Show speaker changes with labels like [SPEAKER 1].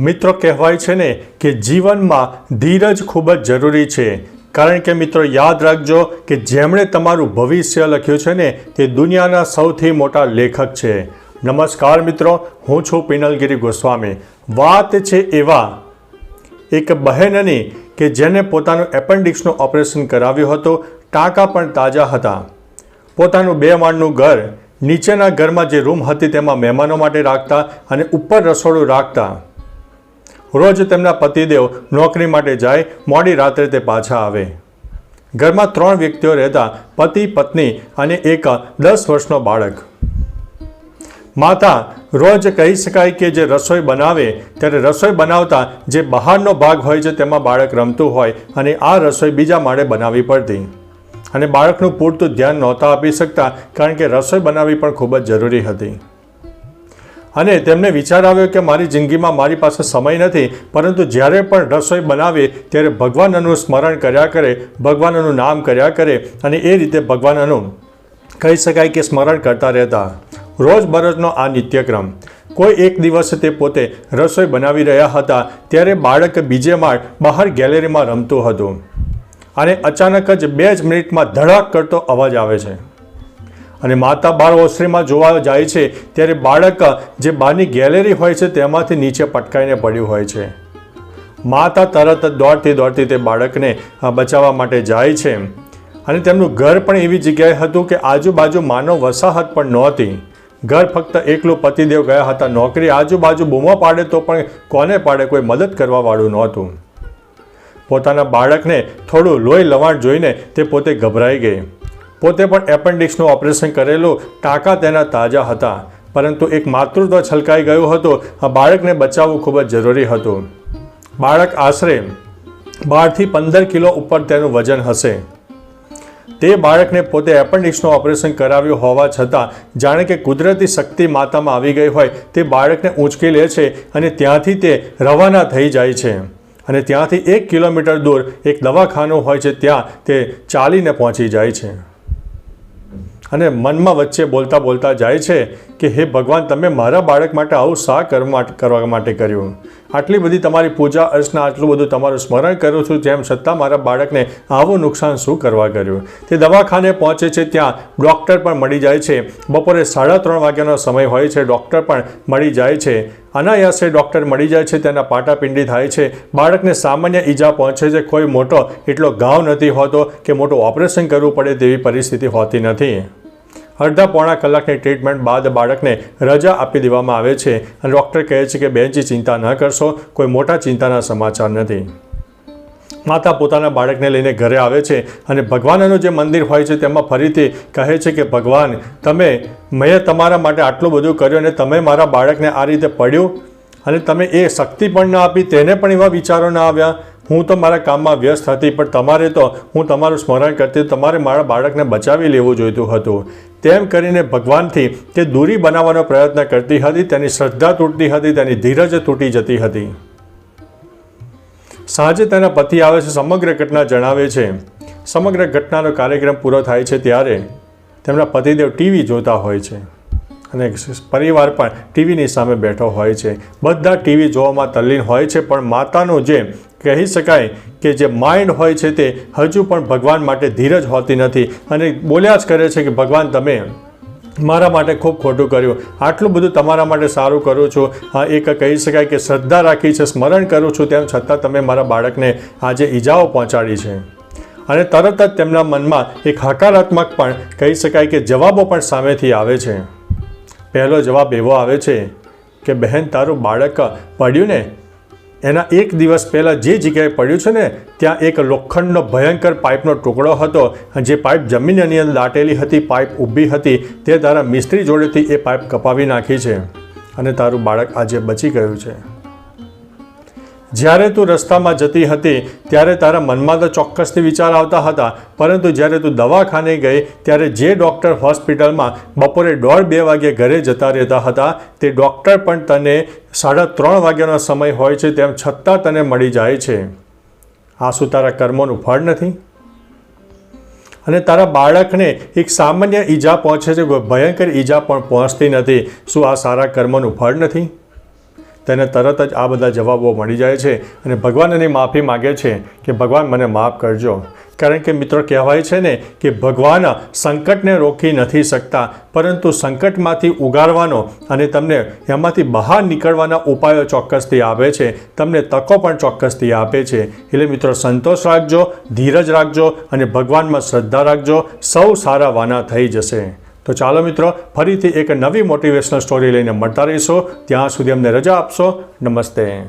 [SPEAKER 1] મિત્રો કહેવાય છે ને કે જીવનમાં ધીરજ ખૂબ જ જરૂરી છે. કારણ કે મિત્રો યાદ રાખજો કે જેમણે તમારું ભવિષ્ય લખ્યું છે ને તે દુનિયાના સૌથી મોટા લેખક છે. નમસ્કાર મિત્રો, હું છું પિનલગીરી ગોસ્વામી. વાત છે એવા એક બહેનની કે જેને પોતાનું એપેન્ડિક્સનું ઓપરેશન કરાવ્યું હતું, ટાંકા પણ તાજા હતા. પોતાનું બે માળનું ઘર નીચેના ઘરમાં જે રૂમ હતી તેમાં મહેમાનો માટે રાખતા અને ઉપર રસોડું રાખતા. રોજ તેમના પતિદેવ નોકરી માટે જાય, મોડી રાત્રે તે પાછા આવે. ઘરમાં ત્રણ વ્યક્તિઓ રહેતા, પતિ, પત્ની અને એક દસ વર્ષનો બાળક. માતા રોજ કહી શકાય કે જે રસોઈ બનાવે, ત્યારે રસોઈ બનાવતા જે બહારનો ભાગ હોય છે, તેમાં બાળક રમતું હોય અને આ રસોઈ બીજા માળે બનાવવી પડતી. અને બાળકનું પૂરતું ધ્યાન નહોતા આપી શકતા, કારણ કે રસોઈ બનાવવી પણ ખૂબ જ જરૂરી હતી. અને તેમને વિચાર આવ્યો કે મારી જિંદગીમાં મારી પાસે સમય નથી, પરંતુ જ્યારે પણ રસોઈ બનાવે ત્યારે ભગવાનનું સ્મરણ કર્યા કરે ભગવાનનું નામ કર્યા કરે અને એ રીતે ભગવાનનું કહી શકાય કે સ્મરણ કરતા રહેતા. રોજબરોજનો આ નિત્યક્રમ. કોઈ એક દિવસે તે પોતે રસોઈ બનાવી રહ્યા હતા ત્યારે બાળક બીજે માળ બહાર ગેલેરીમાં રમતું હતું અને અચાનક જ બે જ મિનિટમાં ધડાક કરતો અવાજ આવે છે. અને માતા બાળ ઓસરીમાં જોવા જાય છે, ત્યારે બાળક જે બહારની ગેલેરી હોય છે, તેમાંથી નીચે પટકાઈને પડ્યું હોય છે. માતા તરત દોડતી દોડતી તે બાળકને બચાવવા માટે જાય છે. અને તેમનું ઘર પણ એવી જગ્યાએ હતું કે આજુબાજુ માનવ વસાહત પણ નહોતી. ઘર ફક્ત એકલું પતિદેવ ગયા હતા. નોકરી આજુબાજુ બૂમો પાડે તો પણ કોને પાડે, કોઈ મદદ કરવાવાળું નહોતું. પોતાના બાળકને થોડું લોહી લવાણ જોઈને તે પોતે ગભરાઈ ગઈ. પોતે પણ એપેન્ડિક્સનું ઓપરેશન કરેલું, ટાંકા તેના તાજા હતા. પરંતુ એક માતૃત્વ છલકાઈ ગયું હતું. આ બાળકને બચાવવું ખૂબ જ જરૂરી હતું. બાળક આશરે બારથી પંદર કિલો ઉપર તેનું વજન હશે. તે બાળકને પોતે એપેન્ડિક્સનું ઓપરેશન કરાવ્યું હોવા છતાં, જાણે કે કુદરતી શક્તિ માતામાં આવી ગઈ હોય, તે બાળકને ઊંચકી લે છે અને ત્યાંથી તે રવાના થઈ જાય છે. અને ત્યાંથી એક કિલોમીટર દૂર એક દવાખાનું હોય છે, ત્યાં તે ચાલીને પહોંચી જાય છે. અને મનમાં વચ્ચે બોલતા બોલતા જાય છે. કે હે ભગવાન, તમે મારા બાળક માટે આવું શા કરવા માટે કર્યું? આટલી બધી તમારી પૂજા, અર્ચના, આટલું બધું તમારું સ્મરણ કરું છું, જેમ છતાં મારા બાળકને આવું નુકસાન શું કરવા કર્યું? તે દવાખાને પહોંચે છે ત્યાં ડૉક્ટર પણ મળી જાય છે. બપોરે સાડા ત્રણ વાગ્યાનો સમય હોય છે, ડૉક્ટર પણ મળી જાય છે. અનાયાસે ડૉક્ટર મળી જાય છે, તેના પાટાપિંડી થાય છે. બાળકને સામાન્ય ઈજા પહોંચે છે, કોઈ મોટો એટલો ઘાવ નથી હોતો કે મોટું ઓપરેશન કરવું પડે તેવી પરિસ્થિતિ હોતી નથી. અડધા પોણા કલાકની ટ્રીટમેન્ટ બાદ બાળકને રજા આપી દેવામાં આવે છે. અને ડૉક્ટર કહે છે કે બેનજી ચિંતા ન કરશો, કોઈ મોટા ચિંતાના સમાચાર નથી. માતા પોતાના બાળકને લઈને ઘરે આવે છે અને ભગવાનનું જે મંદિર હોય છે તેમાં ફરીથી કહે છે કે, ભગવાન, તમે, મેં તમારા માટે આટલું બધું કર્યું અને તમે મારા બાળકને આ રીતે પડ્યું? અને તમે એ શક્તિ પણ ન આપી, તેને પણ એવા વિચારો ન આવ્યા? હું તો મારા કામમાં વ્યસ્ત હતી, પણ તમારે તો હું તમારું સ્મરણ કરતી તમારે મારા બાળકને બચાવી લેવું જોઈતું હતું. તેમ કરીને ભગવાનથી તે દૂરી બનાવવાનો પ્રયત્ન કરતી હતી, તેની શ્રદ્ધા તૂટતી હતી, તેની ધીરજ તૂટી જતી હતી. સાંજે તેના પતિ આવે છે, સમગ્ર ઘટના જણાવે છે. સમગ્ર ઘટનાનો કાર્યક્રમ પૂરો થાય છે ત્યારે તેમના પતિદેવ ટીવી જોતા હોય છે. અને પરિવાર પણ ટીવીની સામે બેઠો હોય છે. બધા ટીવી જોવામાં તલ્લીન હોય છે, પણ માતાનું જે કહી શકાય કે જે માઇન્ડ હોય છે તે હજુ પણ ભગવાન માટે ધીરજ હોતી નથી. અને બોલ્યા જ કરે છે કે, ભગવાન, તમે મારા માટે ખૂબ ખોટું કર્યું. આટલું બધું તમારા માટે સારું કરું છું. હા, એક કહી શકાય કે શ્રદ્ધા રાખી છે, સ્મરણ કરું છું, તેમ છતાં તમે મારા બાળકને આજે ઈજાઓ પહોંચાડી છે. અને તરત જ તેમના મનમાં એક હકારાત્મક પણ કહી શકાય કે જવાબો પણ સામેથી આવે છે. પહેલો જવાબ એવો આવે છે કે, બહેન, તારું બાળક પડ્યું ને? એના એક દિવસ પહેલાં જે જગ્યાએ પડ્યું છે ને, ત્યાં એક લોખંડનો ભયંકર પાઇપનો ટુકડો હતો. જે પાઇપ જમીનની અંદર દાટેલી હતી, પાઇપ ઊભી હતી, તે તારા મિસ્ત્રી જોડેથી એ પાઇપ કપાવી નાખી છે. અને તારું બાળક આજે બચી ગયું છે. જ્યારે તું રસ્તામાં જતી હતી, ત્યારે તારા મનમાં તો ચોક્કસથી વિચાર આવતા હતા. પરંતુ જ્યારે તું દવાખાને ગઈ, ત્યારે જે ડૉક્ટર હોસ્પિટલમાં બપોરે દોઢ બે વાગે ઘરે જતા રહેતા હતા, તે ડૉક્ટર પણ તને સાડા ત્રણ વાગ્યાનો સમય હોય છે તેમ છતાં તને મળી જાય છે. આ શું તારા કર્મોનું ફળ નથી? અને તારા બાળકને એક સામાન્ય ઈજા પહોંચે છે ભયંકર ઈજા પણ પહોંચતી નથી. શું આ સારા કર્મોનું ફળ નથી? તેને તરત જ આ બધા જવાબો મળી જાય છે અને ભગવાન માફી માગે છે કે ભગવાન મને માફ કરજો. કારણ કે મિત્રો કહેવાય છે ને કે ભગવાન સંકટને રોકી નથી શકતા, પરંતુ સંકટમાંથી ઉગારવાનો અને તમને એમાંથી બહાર નીકળવાના ઉપાયો ચોક્કસથી આપે છે. તમને તકો પણ ચોક્કસથી આપે છે. એટલે મિત્રો સંતોષ રાખજો, ધીરજ રાખજો અને ભગવાનમાં શ્રદ્ધા રાખજો. સૌ સારા વાના થઈ જશે. તો ચાલો મિત્રો, ફરીથી એક નવી મોટિવેશનલ સ્ટોરી લઈને મળતા રહીશો. ત્યાં સુધી અમને રજા આપશો. નમસ્તે.